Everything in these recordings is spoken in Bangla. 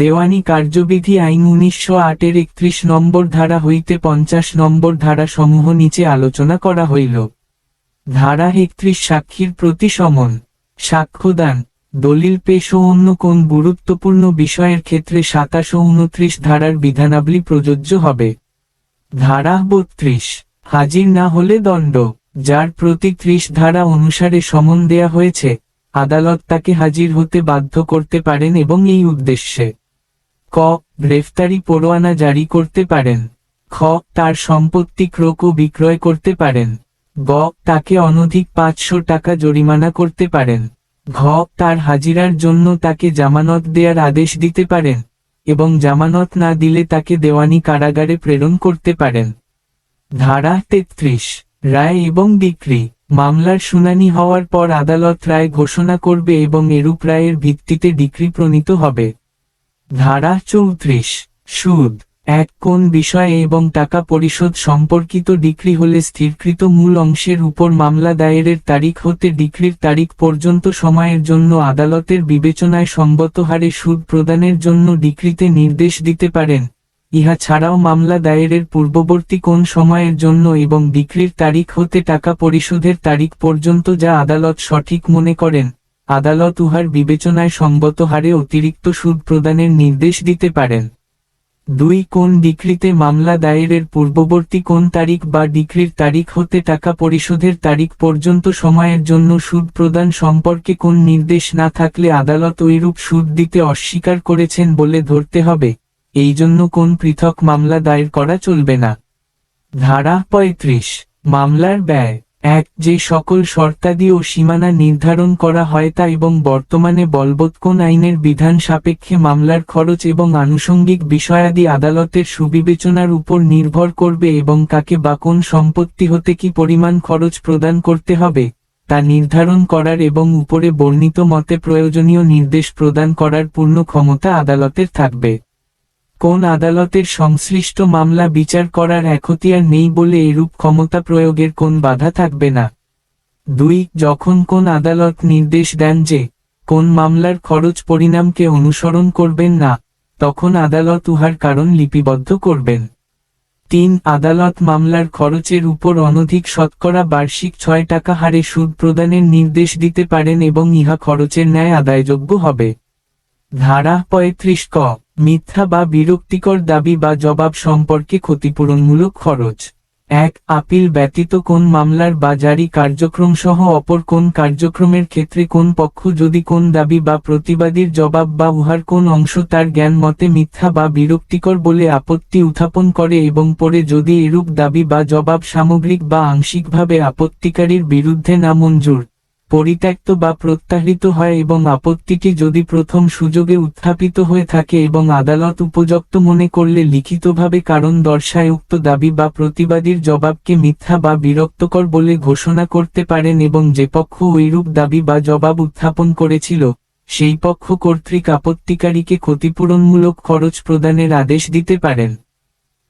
দেওয়ানি কার্যবিধি আইন উনিশশো আটের একত্রিশ নম্বর ধারা হইতে পঞ্চাশ নম্বর ধারা সমূহ নিচে আলোচনা করা হইল। ধারা একত্রিশ সাক্ষীর প্রতি সমন সাক্ষ্যদান, দলিল পেশ ও অন্য কোন গুরুত্বপূর্ণ বিষয়ের ক্ষেত্রে সাতাশ উনত্রিশ ধারার বিধানাবলী প্রযোজ্য হবে। ধারা বত্রিশ, হাজির না হলে দণ্ড, যার প্রতি ত্রিশ ধারা অনুসারে সমন দেয়া হয়েছে, আদালত তাকে হাজির হতে বাধ্য করতে পারেন এবং এই উদ্দেশ্যে ক, গ্রেফতারি পরোয়ানা জারি করতে পারেন। খ, তার সম্পত্তি ক্রোক বিক্রয় করতে পারেন। গ, তাকে অনধিক পাঁচশো টাকা জরিমানা করতে পারেন। ঘ, তার হাজিরার জন্য তাকে জামানত দেয়ার আদেশ দিতে পারেন এবং জামানত না দিলে তাকে দেওয়ানি কারাগারে প্রেরণ করতে পারেন। ধারা তেত্রিশ, রায় এবং বিক্রি, মামলার শুনানি হওয়ার পর আদালত রায় ঘোষণা করবে এবং এরূপ রায়ের ভিত্তিতে ডিক্রি প্রণীত হবে। ধারা চৌত্রিশ, সুদ, এক কোন বিষয়ে এবং টাকা পরিশোধ সম্পর্কিত ডিক্রি হলে স্থিরকৃত মূল অংশের উপর মামলা দায়েরের তারিখ হতে ডিক্রির তারিখ পর্যন্ত সময়ের জন্য আদালতের বিবেচনায় সঙ্গত হারে সুদ প্রদানের জন্য ডিক্রিতে নির্দেশ দিতে পারেন। ইহা ছাড়াও মামলা দায়েরের পূর্ববর্তী কোন সময়ের জন্য এবং ডিক্রির তারিখ হতে টাকা পরিশোধের তারিখ পর্যন্ত যা আদালত সঠিক মনে করেন। আদালত উহার বিবেচনায় সঙ্গত হারে অতিরিক্ত সুদ প্রদানের নির্দেশ দিতে পারেন। দুই, কোন ডিক্রিতে মামলা দায়েরের পূর্ববর্তী কোন তারিখ বা ডিক্রির তারিখ হতে টাকা পরিশোধের তারিখ পর্যন্ত সময়ের জন্য সুদ প্রদান সম্পর্কে কোন নির্দেশ না থাকলে আদালত ওইরূপ সুদ দিতে অস্বীকার করেছেন বলে ধরতে হবে। এই জন্য কোন পৃথক মামলা দায়ের করা চলবে না। ধারা পঁয়ত্রিশ, মামলার ব্যয়। এক, যে সকল শর্তাদি ও সীমানা নির্ধারণ করা হয় তা এবং বর্তমানে বলবৎ কোন আইনের বিধান সাপেক্ষে মামলার খরচ এবং আনুষঙ্গিক বিষয়াদি আদালতের সুবিবেচনার উপর নির্ভর করবে এবং কাকে বা কোন সম্পত্তি হতে কি পরিমাণ খরচ প্রদান করতে হবে, তা নির্ধারণ করার এবং উপরে বর্ণিত মতে প্রয়োজনীয় নির্দেশ প্রদান করার পূর্ণ ক্ষমতা আদালতের থাকবে। কোন আদালতের সংশ্লিষ্ট মামলা বিচার করার এখতিয়ার নেই বলে এরূপ ক্ষমতা প্রয়োগের কোন বাধা থাকবে না। দুই, যখন কোন আদালত নির্দেশ দেন যে, কোন মামলার খরচ পরিণামকে অনুসরণ করবেন না, তখন আদালত উহার কারণ লিপিবদ্ধ করবেন। তিন, আদালত মামলার খরচের উপর অনধিক শতকরা বার্ষিক ছয় টাকা হারে সুদ প্রদানের নির্দেশ দিতে পারেন এবং ইহা খরচের ন্যায় আদায়যোগ্য হবে। ধারা পঁয়ত্রিশ ক, মিথ্যা বা বিরক্তিকর দাবি বা জবাব সম্পর্কে ক্ষতিপূরণমূলক খরচ। এক, আপিল ব্যতীত কোন মামলার বা জারি কার্যক্রম সহ অপর কোন কার্যক্রমের ক্ষেত্রে কোন পক্ষ যদি কোন দাবি বা প্রতিবাদীর জবাব বা উহার কোন অংশ তার জ্ঞান মতে মিথ্যা বা বিরক্তিকর বলে আপত্তি উত্থাপন করে এবং পরে যদি এরূপ দাবি বা জবাব সামগ্রিক বা আংশিকভাবে আপত্তিকারীর বিরুদ্ধে না মঞ্জুর পরিত্যক্ত বা প্রত্যাহৃত হয় এবং আপত্তিটি যদি প্রথম সুযোগে উত্থাপিত হয়ে থাকে এবং আদালত উপযুক্ত মনে করলে লিখিতভাবে কারণ দর্শায় উক্ত দাবি বা প্রতিবাদীর জবাবকে মিথ্যা বা বিরক্তকর বলে ঘোষণা করতে পারেন এবং যে পক্ষ ওইরূপ দাবি বা জবাব উত্থাপন করেছিল, সেই পক্ষ কর্তৃক আপত্তিকারীকে ক্ষতিপূরণমূলক খরচ প্রদানের আদেশ দিতে পারেন।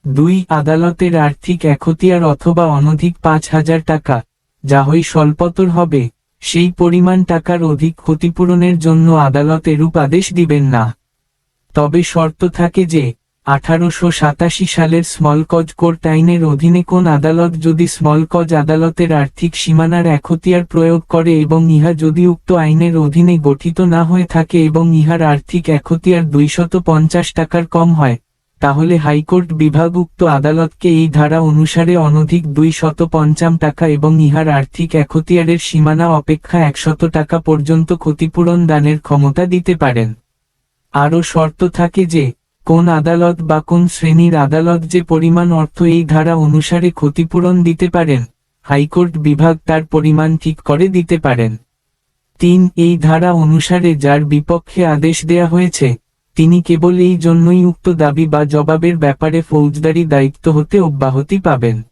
দুই, আদালতের আর্থিক একতিয়ার অথবা অনধিক পাঁচ হাজার টাকা, যা হই স্বল্পতর হবে। সেই পরিমাণ টাকার অধিক ক্ষতিপূরণের জন্য আদালত এরূপ আদেশ দিবেন না। তবে শর্ত থাকে যে, আঠারোশো সাতাশি সালের স্মল কজ কোর্ট আইনের অধীনে কোন আদালত যদি স্মল কজ আদালতের আর্থিক সীমানার এখতিয়ার প্রয়োগ করে এবং ইহা যদি উক্ত আইনের অধীনে গঠিত না হয়ে থাকে এবং ইহার আর্থিক এখতিয়ার দুইশত পঞ্চাশ টাকার কম হয় তাহলে হাইকোর্ট বিভাগ উক্ত আদালতকে এই ধারা অনুসারে অনধিক দুই শত পঞ্চাম টাকা এবং ইহার আর্থিক এখতিয়ারের সীমানা অপেক্ষা একশত টাকা পর্যন্ত ক্ষতিপূরণ দানের ক্ষমতা দিতে পারেন। আরও শর্ত থাকে যে, কোন আদালত বা কোন শ্রেণির আদালত যে পরিমাণ অর্থ এই ধারা অনুসারে ক্ষতিপূরণ দিতে পারেন, হাইকোর্ট বিভাগ তার পরিমাণ ঠিক করে দিতে পারেন। তিন, এই ধারা অনুসারে যার বিপক্ষে আদেশ দেয়া হয়েছে তিনি কেবল এই জন্যই উক্ত দাবি বা জবাবের ব্যাপারে ফৌজদারি দায়িত্ব হতে অব্যাহতি পাবেন।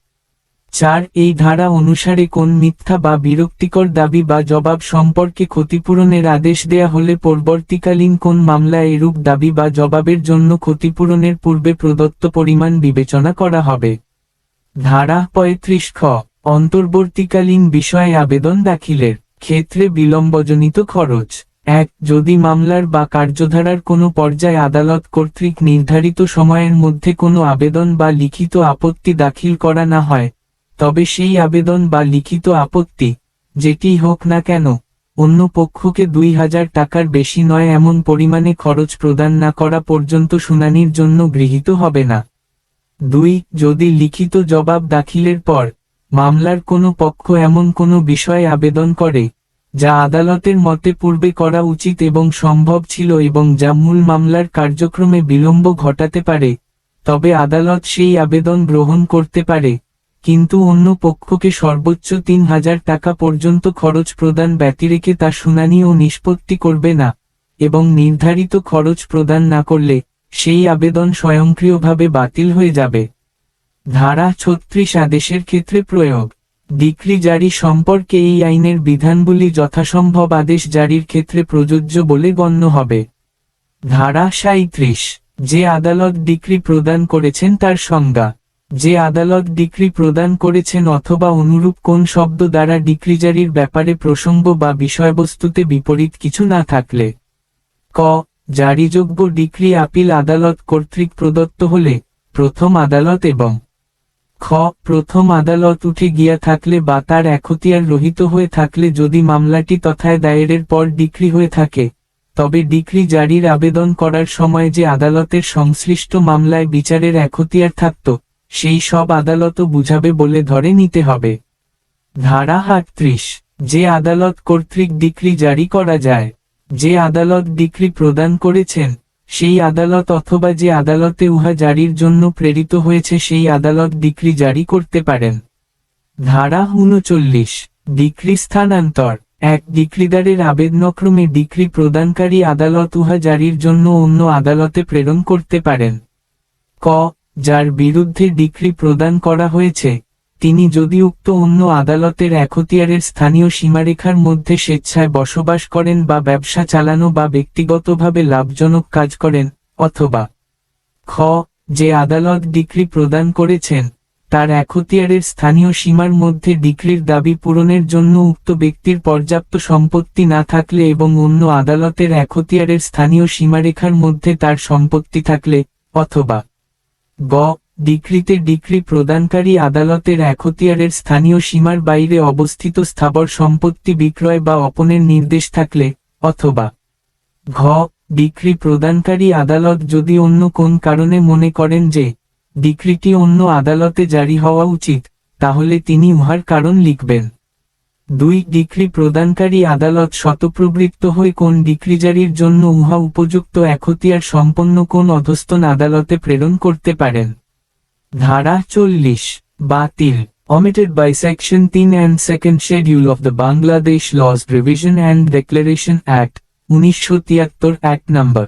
চার, এই ধারা অনুসারে কোন মিথ্যা বা বিরক্তিকর দাবি বা জবাব সম্পর্কে ক্ষতিপূরণের আদেশ দেয়া হলে পরবর্তীকালীন কোন মামলায় এরূপ দাবি বা জবাবের জন্য ক্ষতিপূরণের পূর্বে প্রদত্ত পরিমাণ বিবেচনা করা হবে। ধারা পঁয়ত্রিশ খ, অন্তর্বর্তীকালীন বিষয়ে আবেদন দাখিলের ক্ষেত্রে বিলম্বজনিত খরচ। এক, যদি মামলার বা কার্যধারার কোনো পর্যায়ে আদালত কর্তৃক নির্ধারিত সময়ের মধ্যে কোনো আবেদন বা লিখিত আপত্তি দাখিল করা না হয়, তবে সেই আবেদন বা লিখিত আপত্তি যেটি হোক না কেন, অন্য পক্ষকে দুই হাজার টাকার বেশি নয় এমন পরিমাণে খরচ প্রদান না করা পর্যন্ত শুনানির জন্য গৃহীত হবে না। দুই, যদি লিখিত জবাব দাখিলের পর, মামলার কোনো পক্ষ এমন কোনো বিষয়ে আবেদন করে যা আদালতের মতে পূর্বে করা উচিত এবং সম্ভব ছিল এবং যা মূল মামলার কার্যক্রমে বিলম্ব ঘটাতে পারে, তবে আদালত সেই আবেদন গ্রহণ করতে পারে, কিন্তু অন্য পক্ষকে সর্বোচ্চ তিন হাজার টাকা পর্যন্ত খরচ প্রদান ব্যতিরেকে তা শুনানি ও নিষ্পত্তি করবে না, এবং নির্ধারিত খরচ প্রদান না করলে সেই আবেদন স্বয়ংক্রিয়ভাবে বাতিল হয়ে যাবে। ধারা ছত্রিশ আদেশের ক্ষেত্রে প্রয়োগ ডিক্রি জারি সম্পর্কে এই আইনের বিধানগুলি যথাসম্ভব আদেশ জারির ক্ষেত্রে প্রযোজ্য বলে গণ্য হবে। ধারা সাঁত্রিশ যে আদালত ডিক্রি প্রদান করেছেন তার সংজ্ঞা। যে আদালত ডিক্রি প্রদান করেছেন অথবা অনুরূপ কোন শব্দ দ্বারা ডিক্রি জারির ব্যাপারে প্রসঙ্গ বা বিষয়বস্তুতে বিপরীত কিছু না থাকলে। ক। জারিযোগ্য ডিক্রি আপিল আদালত কর্তৃক প্রদত্ত হলে প্রথম আদালত এবং খ, প্রথম আদালত উঠে গিয়া থাকলে বা তার এখতিয়ার রহিত হয়ে থাকলে যদি মামলাটি তথায় দায়েরের পর ডিক্রি হয়ে থাকে, তবে ডিক্রি জারির আবেদন করার সময় যে আদালতের সংশ্লিষ্ট মামলায় বিচারের এখতিয়ার থাকত, সেই সব আদালতও বুঝাবে বলে ধরে নিতে হবে। ধারা আটত্রিশ, যে আদালত কর্তৃক ডিক্রি জারি করা যায়, যে আদালত ডিক্রি প্রদান করেছেন সেই আদালত অথবা যে আদালতে উহা জারির জন্য প্রেরিত হয়েছে সেই আদালত ডিক্রি জারি করতে পারেন। ধারা উনচল্লিশ, ডিক্রি স্থানান্তর। এক, ডিক্রিদারের আবেদনক্রমে ডিক্রি প্রদানকারী আদালত উহা জারির জন্য অন্য আদালতে প্রেরণ করতে পারেন। ক, যার বিরুদ্ধে ডিক্রি প্রদান করা হয়েছে তিনি যদি উক্ত অন্য আদালতের এখতিয়ারের স্থানীয় সীমারেখার মধ্যে স্বেচ্ছায় বসবাস করেন বা ব্যবসা চালানো বা ব্যক্তিগতভাবে লাভজনক কাজ করেন, অথবা খ, যে আদালত ডিক্রি প্রদান করেছেন, তার এখতিয়ারের স্থানীয় সীমার মধ্যে ডিক্রির দাবি পূরণের জন্য উক্ত ব্যক্তির পর্যাপ্ত সম্পত্তি না থাকলে এবং অন্য আদালতের এখতিয়ারের স্থানীয় সীমারেখার মধ্যে তার সম্পত্তি থাকলে, অথবা গ ডিক্রিতে ডিক্রি প্রদানকারী আদালতের এখতিয়ারের স্থানীয় সীমার বাইরে অবস্থিত স্থাবর সম্পত্তি বিক্রয় বা অপনের নির্দেশ থাকলে, অথবা ঘ, ডিক্রি প্রদানকারী আদালত যদি অন্য কোন কারণে মনে করেন যে, ডিক্রিটি অন্য আদালতে জারি হওয়া উচিত, তাহলে তিনি উহার কারণ লিখবেন। দুই, ডিক্রি প্রদানকারী আদালত শতপ্রবৃত্ত হয়ে কোন ডিক্রি জারির জন্য উহা উপযুক্ত এখতিয়ার সম্পন্ন কোন অধস্তন আদালতে প্রেরণ করতে পারেন। ধারা চল্লিশ, বাতিল, omitted by section 3 and second schedule of the Bangladesh Laws Revision and Declaration Act 1973 Act number.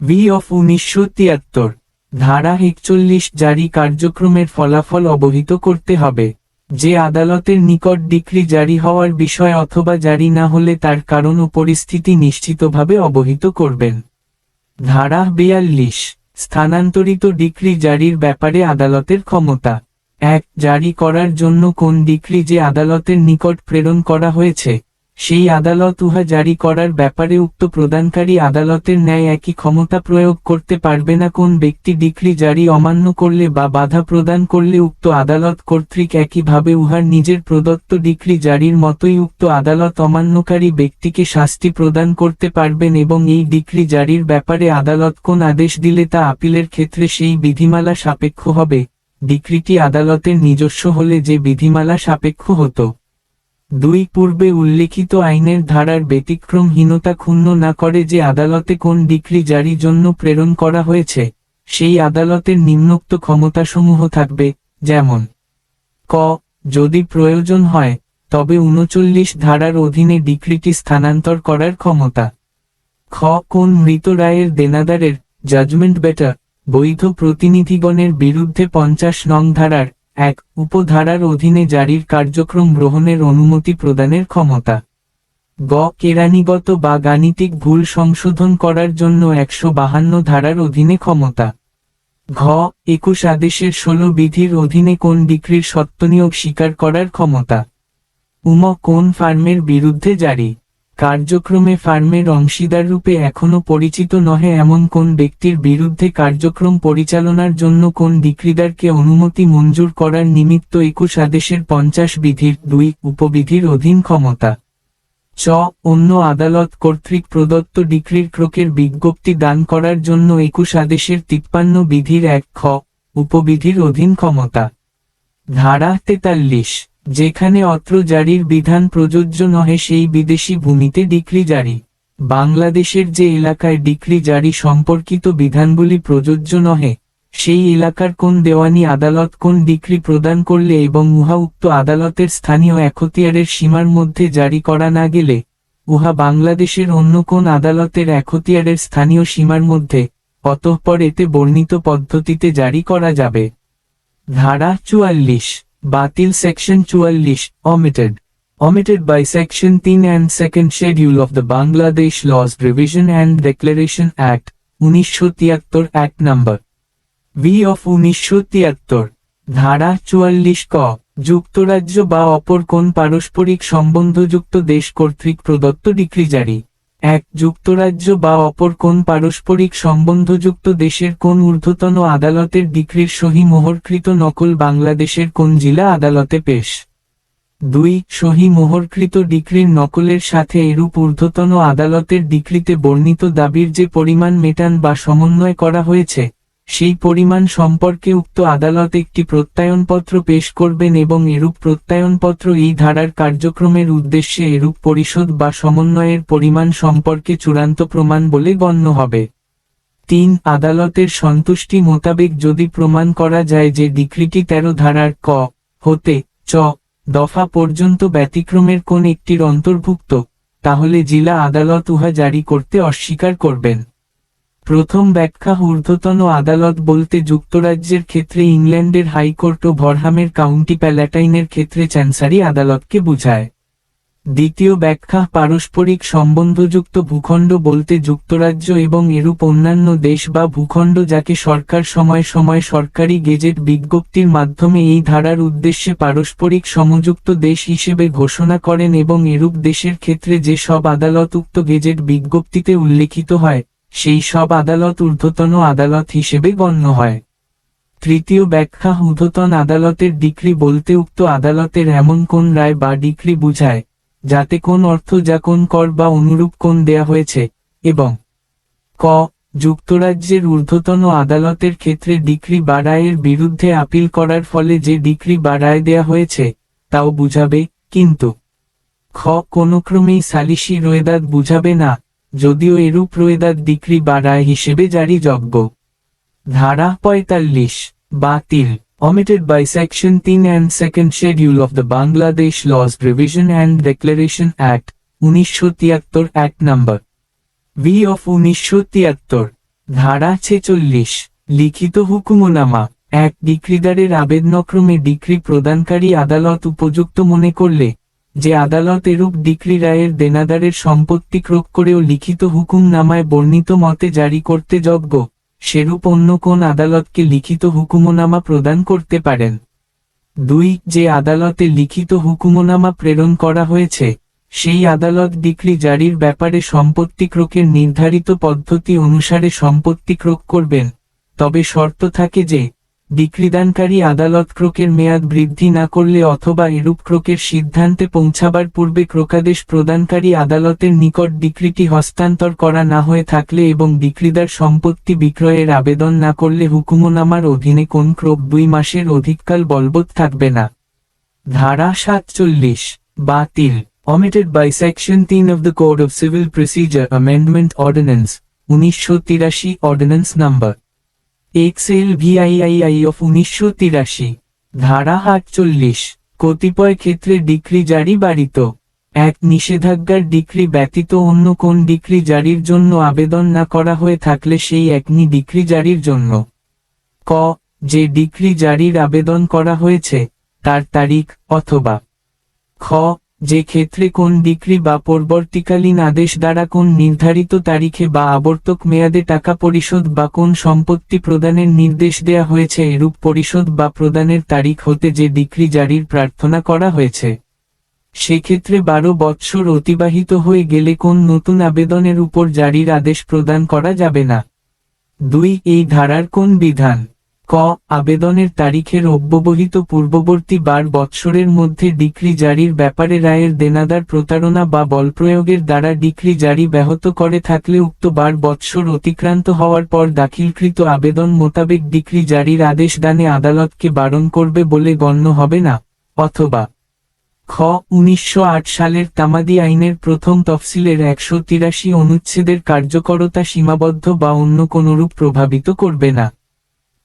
V of 1973 ধারা একচল্লিশ, জারি কার্যক্রমের ফলাফল অবহিত করতে হবে। যে আদালতের নিকট ডিক্রি জারি হওয়ার বিষয় অথবা জারি না হলে তার কারণ ও পরিস্থিতি নিশ্চিতভাবে অবহিত করবেন। ধারা বিয়াল্লিশ স্থানান্তরিত ডিক্রি জারির ব্যাপারে আদালতের ক্ষমতা। এক, জারি করার জন্য কোন ডিক্রি যে আদালতের নিকট প্রেরণ করা হয়েছে? সেই আদালত উহা জারি করার ব্যাপারে উক্ত প্রদানকারী আদালতের ন্যায় একই ক্ষমতা প্রয়োগ করতে পারবে না কোন ব্যক্তি ডিক্রি জারি অমান্য করলে বা বাধা প্রদান করলে উক্ত আদালত কর্তৃক একইভাবে উহার নিজের প্রদত্ত ডিক্রি জারির মতোই উক্ত আদালত অমান্যকারী ব্যক্তিকে শাস্তি প্রদান করতে পারবেন এবং এই ডিক্রি জারির ব্যাপারে আদালত কোন আদেশ দিলে তা আপিলের ক্ষেত্রে সেই বিধিমালা সাপেক্ষ হবে। ডিক্রিটি আদালতের নিজস্ব হলে যে বিধিমালা সাপেক্ষ হতো। দুই পূর্বে উল্লেখিত আইনের ধারার ব্যতিক্রমহীনতা ক্ষুণ্ণ না করে যে আদালতে কোন ডিক্রি জারি জন্য প্রেরণ করা হয়েছে, সেই আদালতের নিম্নোক্ত ক্ষমতাসমূহ থাকবে, যেমন, ক, যদি প্রয়োজন হয়, তবে উনচল্লিশ ধারার অধীনে ডিক্রিটি স্থানান্তর করার ক্ষমতা। খ, কোন মৃত রায়ের দেনাদারের জাজমেন্ট বেটার বৈধ প্রতিনিধিগণের বিরুদ্ধে পঞ্চাশ নং ধারার এক, উপধারার অধীনে জারির কার্যক্রম গ্রহণের অনুমতি প্রদানের ক্ষমতা। গ, কেরানিগত বা গাণিতিক ভুল সংশোধন করার জন্য একশো বাহান্ন ধারার অধীনে ক্ষমতা। ঘ, একুশ আদেশের ষোলো বিধির অধীনে কোন ডিক্রির সত্যনিয়োগ স্বীকার করার ক্ষমতা। উম, কোন ফার্মের বিরুদ্ধে জারি। কার্যক্রমে ফার্মের অংশীদার রূপে এখনও পরিচিত নহে এমন কোন ব্যক্তির বিরুদ্ধে কার্যক্রম পরিচালনার জন্য কোন ডিক্রিদারকে অনুমতি মঞ্জুর করার নিমিত্ত একুশ আদেশের পঞ্চাশ বিধির দুই উপবিধির অধীন ক্ষমতা। চ. অন্য আদালত কর্তৃক প্রদত্ত ডিক্রির ক্রোকের বিজ্ঞপ্তি দান করার জন্য একুশ আদেশের তিপ্পান্ন বিধির এক খ উপবিধির অধীন ক্ষমতা। ধারা তেতাল্লিশ। যেখানে অত্র জারির বিধান প্রযোজ্য নহে সেই বিদেশি ভূমিতে ডিক্রি জারি। বাংলাদেশের যে এলাকায় ডিক্রি জারি সম্পর্কিত বিধানগুলি প্রযোজ্য নহে, সেই এলাকার কোন দেওয়ানি আদালত কোন ডিক্রি প্রদান করলে এবং উহা উক্ত আদালতের স্থানীয় এখতিয়ারের সীমার মধ্যে জারি করা না গেলে, উহা বাংলাদেশের অন্য কোন আদালতের এখতিয়ারের স্থানীয় সীমার মধ্যে, অতঃপর এতে বর্ণিত পদ্ধতিতে জারি করা যাবে। ধারা চুয়াল্লিশ। বাতিল সেকশন চুয়াল্লিশ omitted omitted by section 3 and second schedule of the Bangladesh Laws Revision and Declaration Act উনিশশো তিয়াত্তর Act number অফ উনিশশো তিয়াত্তর ধারা চুয়াল্লিশ ক যুক্তরাজ্য বা অপর কোন পারস্পরিক সম্বন্ধযুক্ত দেশ কর্তৃক প্রদত্ত ডিক্রি জারি এক যুক্তরাজ্য বা অপর কোন পারস্পরিক সম্বন্ধযুক্ত দেশের কোন ঊর্ধ্বতন আদালতের ডিক্রির সহি মোহরকৃত নকল বাংলাদেশের কোন জেলা আদালতে পেশ? দুই, সহি মোহরকৃত ডিক্রির নকলের সাথে এরূপ ঊর্ধ্বতন আদালতের ডিক্রিতে বর্ণিত দাবির যে পরিমাণ মেটান বা সমন্বয় করা হয়েছে সেই পরিমাণ সম্পর্কে উক্ত আদালত একটি প্রত্যয়নপত্র পেশ করবেন এবং এরূপ প্রত্যয়নপত্র এই ধারার কার্যক্রমের উদ্দেশ্যে এরূপ পরিশোধ বা সমন্বয়ের পরিমাণ সম্পর্কে চূড়ান্ত প্রমাণ বলে গণ্য হবে। তিন, আদালতের সন্তুষ্টি মোতাবেক যদি প্রমাণ করা যায় যে ডিক্রিটি তেরো ধারার ক, হতে, চ, দফা পর্যন্ত ব্যতিক্রমের কোন একটির অন্তর্ভুক্ত, তাহলে জেলা আদালত উহা জারি করতে অস্বীকার করবেন। প্রথম ব্যাখ্যা ঊর্ধ্বতন আদালত বলতে যুক্তরাজ্যের ক্ষেত্রে ইংল্যান্ডের হাইকোর্ট ও ভরহামের কাউন্টি প্যালাটাইনের ক্ষেত্রে চ্যান্সারি আদালতকে বুঝায়। দ্বিতীয় ব্যাখ্যা, পারস্পরিক সম্বন্ধযুক্ত ভূখণ্ড বলতে যুক্তরাজ্য এবং এরূপ অন্যান্য দেশ বা ভূখণ্ড যাকে সরকার সময় সময় সরকারি গেজেট বিজ্ঞপ্তির মাধ্যমে এই ধারার উদ্দেশ্যে পারস্পরিক সমযুক্ত দেশ হিসেবে ঘোষণা করেন এবং এরূপ দেশের ক্ষেত্রে যে সব আদালত উক্ত গেজেট বিজ্ঞপ্তিতে উল্লেখিত হয় সেই সব আদালত ঊর্ধ্বতন আদালত হিসেবে গণ্য হয়। তৃতীয় ব্যাখ্যা, ঊর্ধ্বতন আদালতের ডিক্রি বলতে উক্ত আদালতের এমন কোন রায় বা ডিক্রি বুঝায়, যাতে কোন অর্থ যা কোন কর বা অনুরূপ কোন দেয়া হয়েছে, এবং ক, যুক্তরাজ্যের ঊর্ধ্বতন আদালতের ক্ষেত্রে ডিক্রি বা রায়ের বিরুদ্ধে আপিল করার ফলে যে ডিক্রি বা রায় দেয়া হয়েছে, তাও বুঝাবে, কিন্তু খ কোনো ক্রমেই সালিসি রোয়েদাদ বুঝাবে না যদিও এরূপ রোয়েদাদ ডিক্রি বা রায় হিসেবে জারি যজ্ঞ। ধারা পঁয়তাল্লিশ, বাতিল, omitted by section 3 and second schedule of the Bangladesh Laws Revision and Declaration Act, উনিশশো তিয়াত্তর Act number ভি অফ উনিশশো তিয়াত্তর, ধারা ছেচল্লিশ, লিখিত হুকুমনামা, এক ডিক্রিদারের আবেদনক্রমে ডিক্রি প্রদানকারী আদালত উপযুক্ত মনে করলে যে আদালত এরূপ ডিক্রি রায়ের দেনাদারের সম্পত্তি ক্রোক করেও লিখিত হুকুমনামায় বর্ণিত মতে জারি করতে যোগ্য, সেরূপ অন্য কোন আদালতকে লিখিত হুকুমনামা প্রদান করতে পারেন। দুই, যে আদালতে লিখিত হুকুমনামা প্রেরণ করা হয়েছে, সেই আদালত ডিক্রি জারির ব্যাপারে সম্পত্তি ক্রোকের নির্ধারিত পদ্ধতি অনুসারে সম্পত্তি ক্রোক করবেন, তবে শর্ত থাকে যে ডিক্রিদানকারী আদালত ক্রোকের মেয়াদ বৃদ্ধি না করলে অথবা এরূপ ক্রোকের সিদ্ধান্তে পৌঁছাবার পূর্বে ক্রোকাদেশ প্রদানকারী আদালতের নিকট ডিক্রিটি হস্তান্তর করা না হয়ে থাকলে এবং ডিক্রিদার সম্পত্তি বিক্রয়ের আবেদন না করলে হুকুমনামার অধীনে কোন ক্রোক দুই মাসের অধিককাল বলবৎ থাকবে না। ধারা সাতচল্লিশ, বাতিল। Omitted by section 3 of the Code of Civil Procedure Amendment Ordinance, উনিশশো তিরাশি Ordinance number XL V I I I of উনিশশো তিরাশি, ধারা আটচল্লিশ, কতিপয় ক্ষেত্রে ডিক্রি জারি বাড়িত। এক নিষেধাজ্ঞার ডিক্রি ব্যতীত অন্য কোন ডিক্রি জারির জন্য আবেদন না করা হয়ে থাকলে সেই একনি ডিক্রি জারির জন্য। ক, যে ডিক্রি জারির আবেদন করা হয়েছে, তার তারিখ অথবা। খ যে ক্ষেত্রে কোন ডিক্রি বা পরবর্তীকালীন আদেশ দ্বারা কোন নির্ধারিত তারিখে বা আবর্তক মেয়াদে টাকা পরিশোধ বা কোন সম্পত্তি প্রদানের নির্দেশ দেয়া হয়েছে, এরূপ পরিশোধ বা প্রদানের তারিখ হতে যে ডিক্রি জারির প্রার্থনা করা হয়েছে। সেক্ষেত্রে বারো বৎসর অতিবাহিত হয়ে গেলে কোন নতুন আবেদনের উপর জারির আদেশ প্রদান করা যাবে না। দুই, এই ধারার কোন বিধান? ক, আবেদনের তারিখের অব্যবহিত পূর্ববর্তী বার বৎসরের মধ্যে ডিক্রি জারির ব্যাপারে রায়ের দেনাদার প্রতারণা বা বলপ্রয়োগের দ্বারা ডিক্রি জারি ব্যাহত করে থাকলে উক্ত বার বৎসর অতিক্রান্ত হওয়ার পর দাখিলকৃত আবেদন মোতাবেক ডিক্রি জারির আদেশ দানে আদালতকে বারণ করবে বলে গণ্য হবে না, অথবা খ, উনিশশো আট সালের তামাদি আইনের প্রথম তফসিলের একশো তিরাশি অনুচ্ছেদের কার্যকরতা সীমাবদ্ধ বা অন্য কোনরূপ প্রভাবিত করবে না।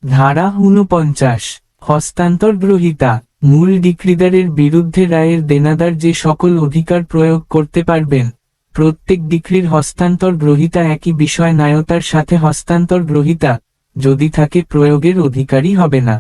ধারা ঊনপঞ্চাশ হস্তান্তর গ্রহীতা মূল ডিক্রিদারের বিরুদ্ধে রায়ের দেনাদার যে সকল অধিকার প্রয়োগ করতে পারবেন, প্রত্যেক ডিক্রির হস্তান্তর গ্রহীতা একই বিষয় নায়তার সাথে হস্তান্তর গ্রহীতা যদি থাকে প্রয়োগের অধিকারী হবে না।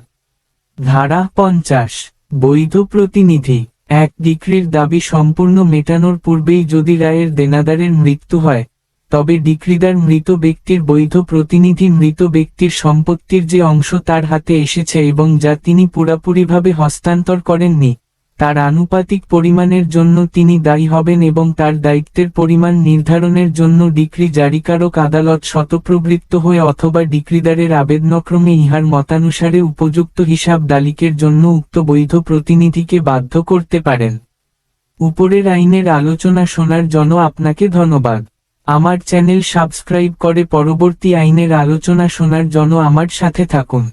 ধারা পঞ্চাশ, বৈধ প্রতিনিধি, এক ডিক্রির দাবি সম্পূর্ণ মেটানোর পূর্বেই যদি রায়ের দেনাদারের মৃত্যু হয় তবে ডিক্রিদার মৃত ব্যক্তির বৈধ প্রতিনিধি মৃত ব্যক্তির সম্পত্তির যে অংশ তার হাতে এসেছে এবং যা তিনি পুরাপুরিভাবে হস্তান্তর করেননি, তার আনুপাতিক পরিমাণের জন্য তিনি দায়ী হবেন এবং তার দায়িত্বের পরিমাণ নির্ধারণের জন্য ডিক্রি জারিকারক আদালত শতপ্রবৃত্ত হয়ে অথবা ডিক্রিদারের আবেদনক্রমে ইহার মতানুসারে উপযুক্ত হিসাব দালিকের জন্য উক্ত বৈধ প্রতিনিধিকে বাধ্য করতে পারেন। উপরের আইনের আলোচনা শোনার জন্য আপনাকে ধন্যবাদ। আমার চ্যানেল সাবস্ক্রাইব করে পরবর্তী আইনের আলোচনা শোনার জন্য আমার সাথে থাকুন।